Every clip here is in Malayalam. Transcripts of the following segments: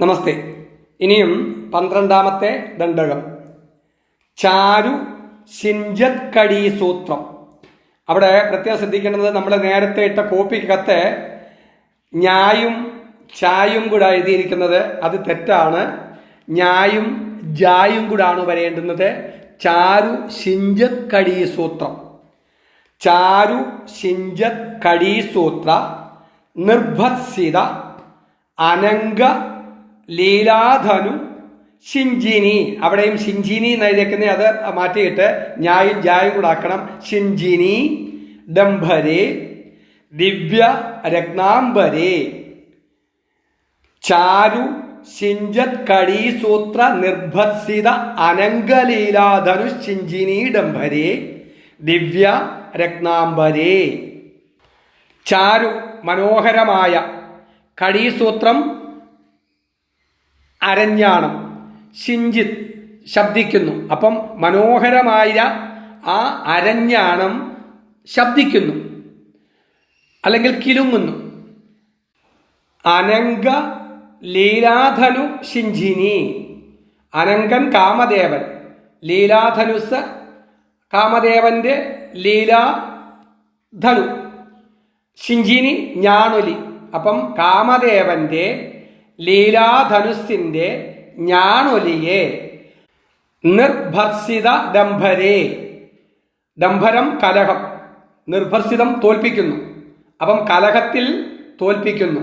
നമസ്തേ. ഇനിയും പന്ത്രണ്ടാമത്തെ ദണ്ഡകം. ചാരു ശിഞ്ചത് കടി സൂത്രം. അവിടെ പ്രത്യേകം ശ്രദ്ധിക്കേണ്ടത് നമ്മൾ നേരത്തെ ഇട്ട കോപ്പിക്കകത്ത് ഞായും ചായും കൂടെ എഴുതിയിരിക്കുന്നത് അത് തെറ്റാണ്. ഞായും ജായും കൂടാണ് വരേണ്ടുന്നത്. ചാരു ശിഞ്ചത് കടി സൂത്രം. ചാരു ശിഞ്ചത് കടി സൂത്ര നിർഭത്സിത അനങ്ക ലീലാധനു ഷിഞ്ചിനി അവിടെയും ഷിഞ്ചിനി എന്ന് എഴുതിയേക്കുന്ന? അത് മാറ്റിയിട്ട് ഞായും ജായും കൂടെ ആക്കണം. ഷിഞ്ചിനി ഡംഭരെ ദിവ്യ രത്നാംബരെ. ചാരു ശിഞ്ചത് കടീസൂത്ര നിർഭത്സിത അനങ്കലീലാധനു ശിഞ്ചിനി ഡംഭരെ ദിവ്യ രത്നാംബരെ. ചാരു മനോഹരമായ കടീസൂത്രം അരഞ്ഞാണം ശിഞ്ചിത് ശബ്ദിക്കുന്നു. അപ്പം മനോഹരമായ ആ അരഞ്ഞാണം ശബ്ദിക്കുന്നു. അല്ലെങ്കിൽ കിലുങ്ങുന്നു. അനങ്ക ലീലാധനു ശിഞ്ചിനി. അനങ്കൻ കാമദേവൻ. ലീലാധനുസ് കാമദേവന്റെ ലീലാധനു. ശിഞ്ചിനി ഞാണൊലി അപ്പം കാമദേവന്റെ ലീലാധനുസിന്റെ ഞാണൊലിയെ നിർഭർസിത ദംഭരേ. ദംഭരം കലഹം. നിർഭർസിതം തോൽപ്പിക്കുന്നു. അപ്പം കലഹത്തിൽ തോൽപ്പിക്കുന്നു.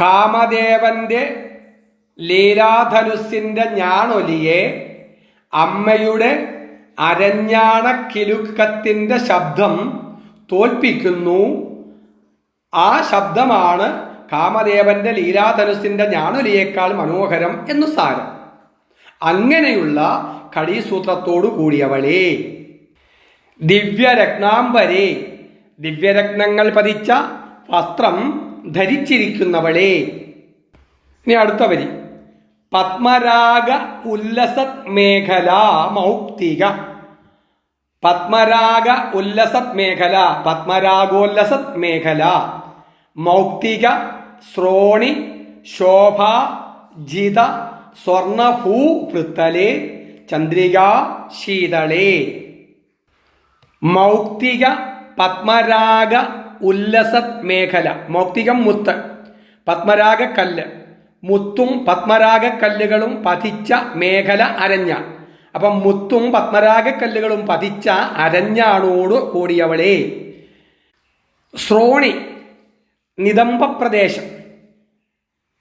കാമദേവന്റെ ലീലാധനുസിന്റെ ഞാണൊലിയെ അമ്മയുടെ അരഞ്ഞാണ കിലുക്കത്തിന്റെ ശബ്ദം തോൽപ്പിക്കുന്നു. ആ ശബ്ദമാണ് കാമദേവന്റെ ലീലാധനുസിന്റെ ഞാണൊലിയേക്കാൾ മനോഹരം എന്നു സാരം. അങ്ങനെയുള്ള കടീസൂത്രത്തോടു കൂടിയവളെ. ദിവ്യരത്നാംബരെ. ദിവ്യരത്നങ്ങൾ പതിച്ച വസ്ത്രം ധരിച്ചിരിക്കുന്നവളെ. ഇനി അടുത്ത വരി. പത്മരാഗ ഉല്ലസത് മേഖല മൗക്തിക. പത്മരാഗ ഉല്ലസത് മേഖല പത്മരാഗോല്ലസത് മേഖല. മൗക്തിക ശ്രോണി ശോഭ ജിത സ്വർണഭൂ പൃത്തലെ ചന്ദ്രിക ശീതളേ. മൗക്തിക പത്മരാഗ ഉല്ലസത് മേഖല. മൗക്തികം മുത്ത് പത്മരാഗ കല്ല്. മുത്തും പത്മരാഗ കല്ലുകളും പതിച്ച മേഖല അരഞ്ഞ. അപ്പം മുത്തും പത്മരാഗ കല്ലുകളും പതിച്ച അരഞ്ഞാണോട് കൂടിയവളെ. ശ്രോണി നിതംബ പ്രദേശം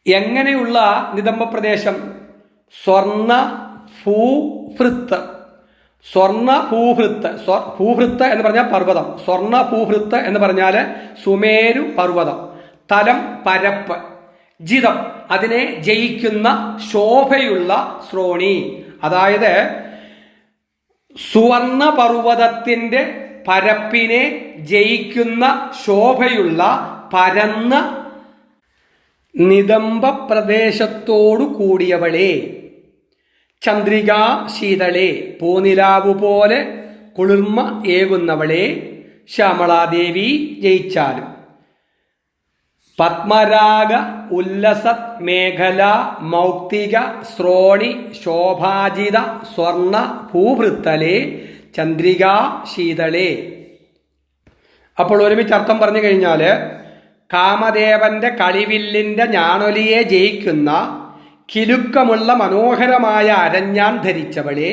എങ്ങനെയുള്ള നിതംബ പ്രദേശം സ്വർണ ഭൂഭൃത്ത് സ്വർണ ഭൂഭൃത്ത് ഭൂഭൃത്ത് എന്ന് പറഞ്ഞാൽ പർവതം. സ്വർണ ഭൂഭൃത്ത് എന്ന് പറഞ്ഞാൽ സുമേരു പർവതം. തലം പരപ്പ്. ജിതം. അതിനെ ജയിക്കുന്ന ശോഭയുള്ള ശ്രോണി. അതായത് സുവർണ പർവതത്തിന്റെ പരപ്പിനെ ജയിക്കുന്ന ശോഭയുള്ള പരന്ന നിതംബ പ്രദേശത്തോടു കൂടിയവളെ ചന്ദ്രിക ശീതളെ പൂനിലാവു പോലെ കുളിർമ ഏകുന്നവളെ ശ്യാമളാദേവി ജയിച്ചാലും. പത്മരാഗ ഉല്ലസ മേഖല മൗക്തിക ശ്രോണി ശോഭാജിത സ്വർണ ഭൂഭൃത്തലെ ചന്ദ്രിക ശീതളേ. അപ്പോൾ ഒരുമിച്ച് അർത്ഥം പറഞ്ഞു കഴിഞ്ഞാൽ കാമദേവന്റെ കളിവില്ലിന്റെ ഞാണൊലിയെ ജയിക്കുന്ന കിലുക്കമുള്ള മനോഹരമായ അരഞ്ഞാൻ ധരിച്ചവളെ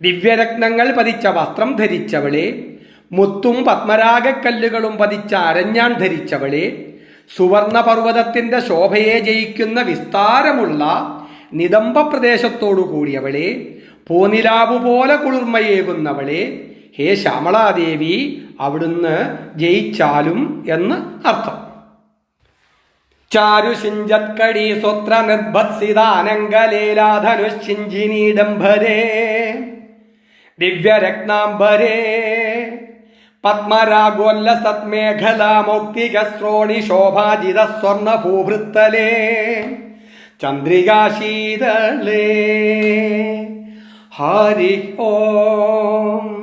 ദിവ്യരത്നങ്ങൾ പതിച്ച വസ്ത്രം ധരിച്ചവളെ മുത്തും പത്മരാഗക്കല്ലുകളും പതിച്ച അരഞ്ഞാൻ ധരിച്ചവളെ സുവർണപർവതത്തിന്റെ ശോഭയെ ജയിക്കുന്ന വിസ്താരമുള്ള നിതംബ പ്രദേശത്തോടു കൂടിയവളെ പൂനിലാവു പോലെ കുളിർമയേകുന്നവളെ ഹേ ശ്യാമളാദേവി അവിടുന്ന് ജയിച്ചാലും എന്ന് അർത്ഥം. ചാരുഷിഞ്ചത്കടി സ്വത്ര നിർഭത്സിതാനങ്കലേലാധനുഷിഞ്ചിനീഡംബരേ ദിവ്യരത്നാംബരേ പത്മരാഗോല്ലസത്മേഖലാമൗക്തിക ശ്രോണി ശോഭാജിത സ്വർണ ഭൂഭൃത്തലേ ചന്ദ്രികാശീതളേ ഹരി ഓം